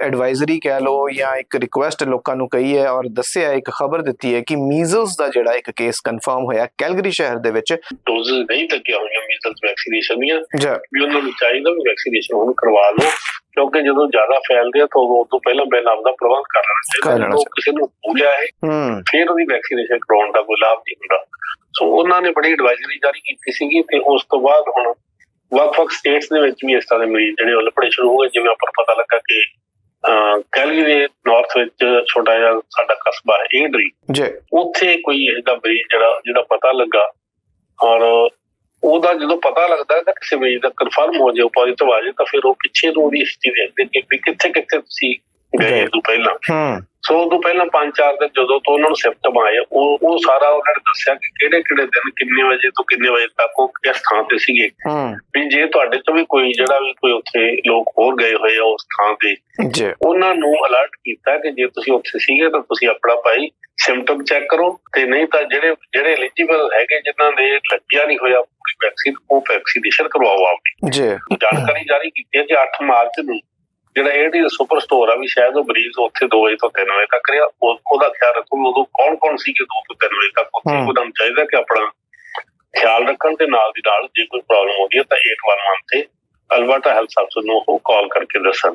Advisory ਕਹਿ ਲਓ ਜਾਂ ਇੱਕ ਰਿਕੁਐਸਟ ਲੋਕਾਂ ਨੂੰ ਕਹੀ ਹੈ ਔਰ ਦੱਸਿਆ ਇੱਕ ਖਬਰ ਦਿੱਤੀ ਹੈ ਕਿ ਮੀਜ਼ਲਸ ਦਾ ਜਿਹੜਾ ਇੱਕ ਕੇਸ ਕਨਫਰਮ ਹੋਇਆ ਕੈਲਗਰੀ ਸ਼ਹਿਰ ਦੇ ਵਿੱਚ। ਡੋਜ਼ਸ ਨਹੀਂ ਲੱਗੀਆਂ ਹੋਈਆਂ ਮੀਜ਼ਲਸ ਵੈਕਸੀਨੇਸ਼ਨ ਦੀਆਂ। ਵੀ ਉਹਨਾਂ ਨੂੰ ਚਾਹੀਦਾ ਵੀ ਵੈਕਸੀਨੇਸ਼ਨ ਹੁਣ ਕਰਵਾ ਲਓ ਕਿਉਂਕਿ ਜਦੋਂ ਜ਼ਿਆਦਾ ਫੈਲਦੇ ਆ ਤਾਂ ਉਦੋਂ ਉਦੋਂ ਪਹਿਲਾਂ ਪਹਿਲਾਂ ਆਪਦਾ ਪ੍ਰਬੰਧ ਕਰ ਲੈਣਾ ਚਾਹੀਦਾ। ਜਦੋਂ ਕਿਸੇ ਨੂੰ ਭੂਲਿਆ ਹੈ। ਫਿਰ ਉਹਦੀ ਵੈਕਸੀਨੇਸ਼ਨ ਕਰਾਉਣ ਦਾ ਕੋਈ ਲਾਭ ਨਹੀਂ ਹੁੰਦਾ। ਸੋ ਉਹਨਾਂ ਨੇ ਬੜੀ ਐਡਵਾਈਜ਼ਰੀ ਜਾਰੀ ਕੀਤੀ ਸੀਗੀ ਤੇ ਉਸ ਤੋਂ ਬਾਅਦ ਹੁਣ ਵੱਖ-ਵੱਖ ਸਟੇਟਸ ਦੇ ਵਿੱਚ ਵੀ ਇਸ ਤਰ੍ਹਾਂ ਦੇ ਮਰੀਜ਼ ਜਿਹੜੇ ਉਹ ਲੱਭਣੇ ਸ਼ੁਰੂ ਹੋ ਗਏ ਜਿਵੇਂ ਆਪਾਂ ਪਤਾ ਲੱਗਾ ਕਿ ਕੈਲਗਰੀ ਦੇ ਨਾਰਥ ਵਿੱਚ ਛੋਟਾ ਜਿਹਾ ਸਾਡਾ ਕਸਬਾ ਹੈ ਏਡਰੀ। ਜੀ। ਉੱਥੇ ਕੋਈ ਇਹਦਾ ਮਰੀਜ਼ ਜਿਹੜਾ ਜਿਹੜਾ ਪਤਾ ਲੱਗਾ ਔਰ ਉਹਦਾ ਜਦੋਂ ਪਤਾ ਲੱਗਦਾ ਹੈ ਤਾਂ ਕਿਸੇ ਮਰੀਜ਼ ਦਾ ਕਨਫਰਮ ਹੋ ਜਾਏ ਪੋਜ਼ਿਟਿਵ ਆ ਜਾਏ ਤਾਂ ਫਿਰ ਉਹ ਪਿੱਛੇ ਤੋਂ ਉਹਦੀ ਹਿਸਟਰੀ ਦੇਖਦੇ ਕਿ ਵੀ ਕਿੱਥੇ ਕਿੱਥੇ ਤੁਸੀਂ ਗਏ ਤੋਂ ਪਹਿਲਾਂ। ਹੂੰ। ਸੋ ਉਹ ਤੋਂ ਪਹਿਲਾਂ 5-4 ਦਿਨ ਜਦੋਂ ਤੋਂ ਉਹਨਾਂ ਨੂੰ ਸਿੰਪਟਮ ਆਏ ਉਹ ਉਹ ਸਾਰਾ ਉਹਨਾਂ ਨੇ ਦੱਸਿਆ ਕਿ ਕਿਹੜੇ ਕਿਹੜੇ ਦਿਨ ਕਿੰਨੇ ਵਜੇ ਤੋਂ ਕਿੰਨੇ ਵਜੇ ਤੱਕ ਉਹ ਕਿਸ ਥਾਂ ਤੇ ਸੀਗੇ। ਹੂੰ। ਵੀ ਜੇ ਤੁਹਾਡੇ ਤੋਂ ਵੀ ਕੋਈ ਜਿਹੜਾ ਵੀ ਕੋਈ ਉੱਥੇ ਲੋਕ ਹੋਰ ਗਏ ਹੋਏ ਜੀ। ਉਹਨਾਂ ਨੂੰ ਅਲਰਟ ਕੀਤਾ ਕਿ ਜੇ ਤੁਸੀਂ ਉੱਥੇ ਸੀਗੇ ਤਾਂ ਤੁਸੀਂ ਆਪਣਾ ਭਾਈ ਸਿੰਪਟਮ ਚੈੱਕ ਕਰੋ। ਤੇ ਨਹੀਂ ਤਾਂ ਜਿਹੜੇ ਜਿਹੜੇ ਐਲੀਜੀਬਲ ਹੈਗੇ ਜਿਨ੍ਹਾਂ ਨੇ ਲੱਗਿਆ ਨਹੀਂ ਹੋਇਆ ਪੂਰੀ ਵੈਕਸੀਨ ਉਹ ਵੈਕਸੀਨੇਸ਼ਨ ਕਰਵਾਓ ਆਪਣੀ। ਜੀ। ਜਾਣਕਾਰੀ ਜਾਰੀ ਕੀਤੀ ਹੈ ਕਿ 8 ਮਾਰਚ ਨੂੰ। ਜਿਹੜਾ ਏਡੀ ਦਾ ਸੁਪਰ ਸਟੋਰ ਆ ਵੀ ਸ਼ਾਇਦ ਉਹ ਮਰੀਜ਼ ਉੱਥੇ 2 ਵਜੇ ਤੋਂ 3 ਵਜੇ ਤੱਕ ਰਿਹਾ। ਉਹ- ਉਹਦਾ ਖਿਆਲ ਰੱਖੋ ਉਦੋਂ ਕੌਣ ਕੌਣ ਸੀ ਕਿ 2 ਤੋਂ 3 ਵਜੇ ਤੱਕ? ਉੱਥੇ। ਉਹਨਾਂ ਨੂੰ ਚਾਹੀਦਾ ਕਿ ਆਪਣਾ ਖਿਆਲ ਰੱਖਣ ਤੇ ਨਾਲ ਦੀ ਨਾਲ ਜੇ ਕੋਈ ਪ੍ਰੋਬਲਮ ਆਉਂਦੀ ਹੈ ਤਾਂ 811 ਤੇ ਅਲਬਰਟਾ ਹੈਲਥ ਸਰਵਿਸ ਨੂੰ ਉਹ ਕਾਲ ਕਰਕੇ ਦੱਸਣ।